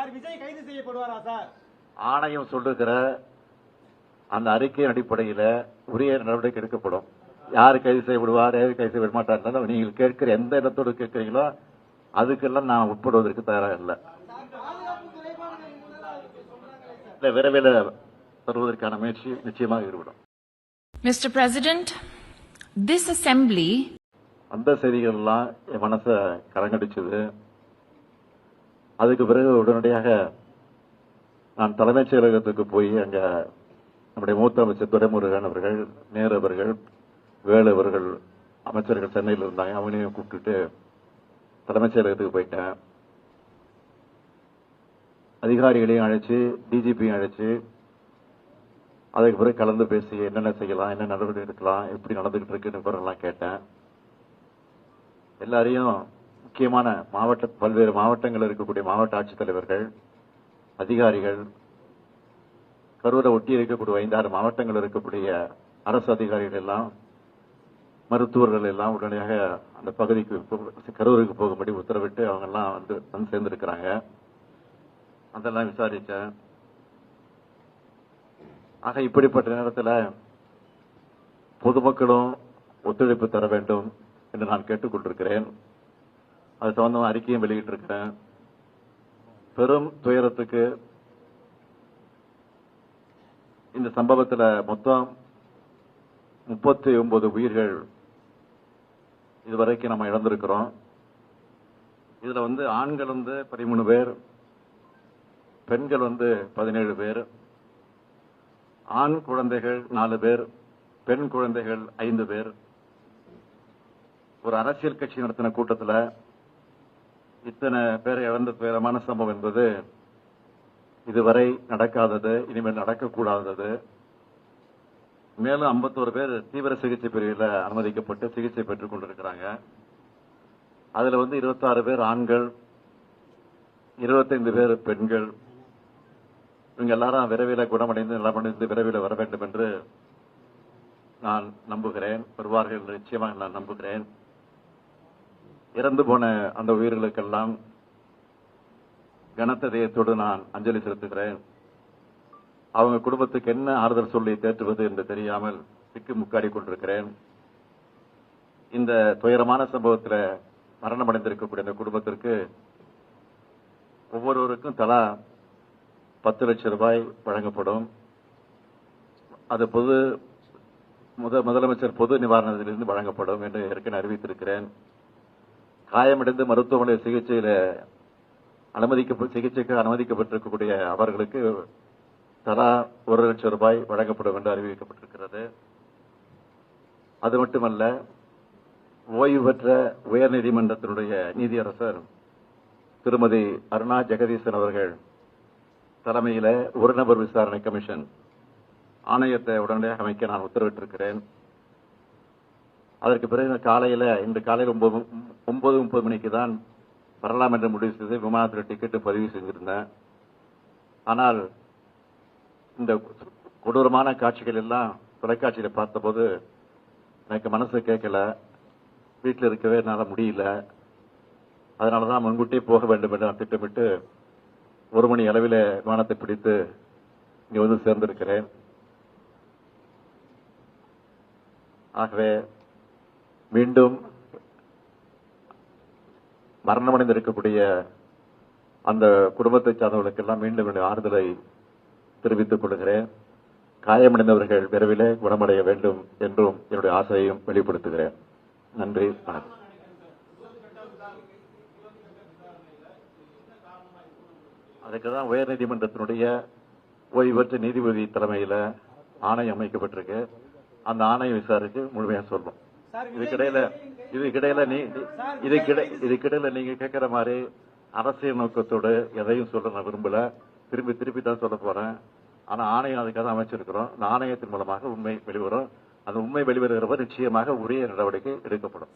Sir Vijay கைது செய்யப்படுவாரா sir? ஆணையம் சொல்லுகிற அந்த அறிக்கையின் அடிப்படையில உரிய நடவடிக்கை எடுக்கப்படும். யார் கைது செய்யப்படுவார் யார் கைது செய்ய மாட்டார் நீங்கள் கேட்கிற எந்த இடத்தோடு கேட்கிறீங்களோ அதுக்கெல்லாம் நான் உட்படுவதற்கு தயாராக இல்லை. இல்ல விரைவில் தருவதற்கான முயற்சி நிச்சயமாக ஈடுபடும். Mr. President, this assembly அந்த செய்திகள் எல்லாம் என் மனசை கலங்கடிச்சது அதுக்கு பிறகு உடனடியாக நான் தலைமைச் செயலகத்துக்கு போய் அங்க நம்முடைய மூத்த அமைச்சர் துரைமுருகன் அவர்கள் நேரு அவர்கள் வேலு அவர்கள் அமைச்சர்கள் சென்னையில் இருந்தாங்க. அவனையும் கூப்பிட்டுட்டு தலைமைச் செயலகத்துக்கு போயிட்டேன். அதிகாரிகளையும் அழைச்சு டிஜிபியும் அழைச்சு அதுக்கு பிறகு கலந்து பேசி என்னென்ன செய்யலாம் என்ன நடவடிக்கை எடுக்கலாம் எப்படி நடந்துகிட்டு இருக்குன்னு விவரம்லாம் கேட்டேன். எல்லாரையும் முக்கியமான மாவட்ட பல்வேறு மாவட்டங்களில் இருக்கக்கூடிய மாவட்ட ஆட்சித்தலைவர்கள் அதிகாரிகள் கரூரை ஒட்டி இருக்கக்கூடிய ஐந்தாறு மாவட்டங்கள் இருக்கக்கூடிய அரசு அதிகாரிகள் எல்லாம் மருத்துவர்கள் எல்லாம் உடனடியாக அந்த பகுதிக்கு போ- கரூருக்கு போகும்படி உத்தரவிட்டு அவங்க எல்லாம் வந்து வந்து சேர்ந்திருக்கிறாங்க. அதெல்லாம் விசாரித்தேன். ஆக இப்படிப்பட்ட நேரத்தில் பொதுமக்களும் ஒத்துழைப்பு தர வேண்டும் என்று நான் கேட்டுக்கொண்டிருக்கிறேன். அது சம்பந்தமா அறிக்கையும் வெளியிட்டிருக்கிறேன். பெரும் துயரத்துக்கு இந்த சம்பவத்தில் மொத்தம் முப்பத்தி ஒன்பது உயிர்கள் இதுவரைக்கும் நம்ம இழந்திருக்கிறோம். இதில் வந்து ஆண்கள் வந்து பதிமூணு பேர் பெண்கள் வந்து பதினேழு பேர் ஆண் குழந்தைகள் நாலு பேர் பெண் குழந்தைகள் ஐந்து பேர். ஒரு அரசியல் கட்சி நடத்தின கூட்டத்தில் இத்தனை பேரை இழந்த துயரமான சம்பவம் என்பது இதுவரை நடக்காதது இனிமேல் நடக்கக்கூடாதது. மேலும் 51 பேர் தீவிர சிகிச்சை பிரிவில் அனுமதிக்கப்பட்டு சிகிச்சை பெற்றுக் கொண்டிருக்கிறாங்க. அதுல வந்து 26 பேர் ஆண்கள் 25 பேர் பெண்கள். இவங்க எல்லாரும் விரைவில் குணமடைந்து நலமடைந்து விரைவில் வர வேண்டும் என்று நான் நம்புகிறேன். வருவார்கள் நிச்சயமாக நான் நம்புகிறேன். இறந்து போன அந்த உயிர்களுக்கெல்லாம் கனத்த இதயத்தோடு நான் அஞ்சலி செலுத்துகிறேன். அவங்க குடும்பத்துக்கு என்ன ஆறுதல் சொல்லி தேற்றுவது என்று தெரியாமல் சிக்கு முக்காடி கொண்டிருக்கிறேன். இந்த துயரமான சம்பவத்தில் மரணமடைந்திருக்கக்கூடிய இந்த குடும்பத்திற்கு ஒவ்வொருவருக்கும் தலா பத்து லட்சம் ரூபாய் வழங்கப்படும். அது பொது முத முதலமைச்சர் பொது நிவாரணத்திலிருந்து வழங்கப்படும் என்று ஏற்கனவே அறிவித்திருக்கிறேன். காயமடைந்து மருத்துவமனை சிகிச்சையில் அனுமதிக்க சிகிச்சைக்கு அனுமதிக்கப்பட்டிருக்கக்கூடிய அவர்களுக்கு தலா ஒரு லட்சம் ரூபாய் வழங்கப்படும் என்று அறிவிக்கப்பட்டிருக்கிறது. அது மட்டுமல்ல ஓய்வு பெற்ற உயர்நீதிமன்றத்தினுடைய நீதியரசர் திருமதி அருணா ஜெகதீசன் அவர்கள் தலைமையில் ஒரு நபர் விசாரணை கமிஷன் ஆணையத்தை உடனடியாக அமைக்க நான் உத்தரவிட்டிருக்கிறேன். அதற்கு பிறகு காலையில் இன்று காலையில் ஒன்பது ஒன்பது முப்பது மணிக்கு தான் வரலாம் என்று முடிவு செய்து விமானத்தில் டிக்கெட்டு பதிவு செய்திருந்தேன் ஆனால் இந்த கொடூரமான காட்சிகள் எல்லாம் தொலைக்காட்சியில் பார்த்தபோது எனக்கு மனசு கேட்கல. வீட்டில் இருக்கவே என்னால் முடியல. அதனால தான் முன்கூட்டியே போக வேண்டும் என்று நான் திட்டமிட்டு ஒரு மணி அளவில் விமானத்தை பிடித்து இங்கே வந்து சேர்ந்திருக்கிறேன். ஆகவே மீண்டும் மரணமடைந்து இருக்கக்கூடிய அந்த குடும்பத்தை சார்ந்தவர்களுக்கெல்லாம் மீண்டும் என்னுடைய ஆறுதலை தெரிவித்துக் கொள்கிறேன். காயமடைந்தவர்கள் விரைவிலே குணமடைய வேண்டும் என்றும் என்னுடைய ஆசையையும் வெளிப்படுத்துகிறேன். நன்றி வணக்கம். அதுக்குதான் உயர்நீதிமன்றத்தினுடைய ஓய்வற்ற நீதிபதி தலைமையில் ஆணையம் அமைக்கப்பட்டிருக்கு. அந்த ஆணையம் விசாரித்து முழுமையாக சொல்லும் இதுக்கிடையில இதுக்கிடையில நீ இதுக்கிட இதுக்கிடையில நீங்க கேட்கிற மாதிரி அரசியல் நோக்கத்தோடு எதையும் சொல்ல நான் விரும்பல. திரும்பி திருப்பி தான் சொல்ல போறேன். ஆனா ஆணையம் அதுக்காக அமைச்சிருக்கிறோம். இந்த ஆணையத்தின் மூலமாக உண்மை வெளிவரும். அந்த உண்மை வெளிவருகிறவர் நிச்சயமாக உரிய நடவடிக்கை எடுக்கப்படும்.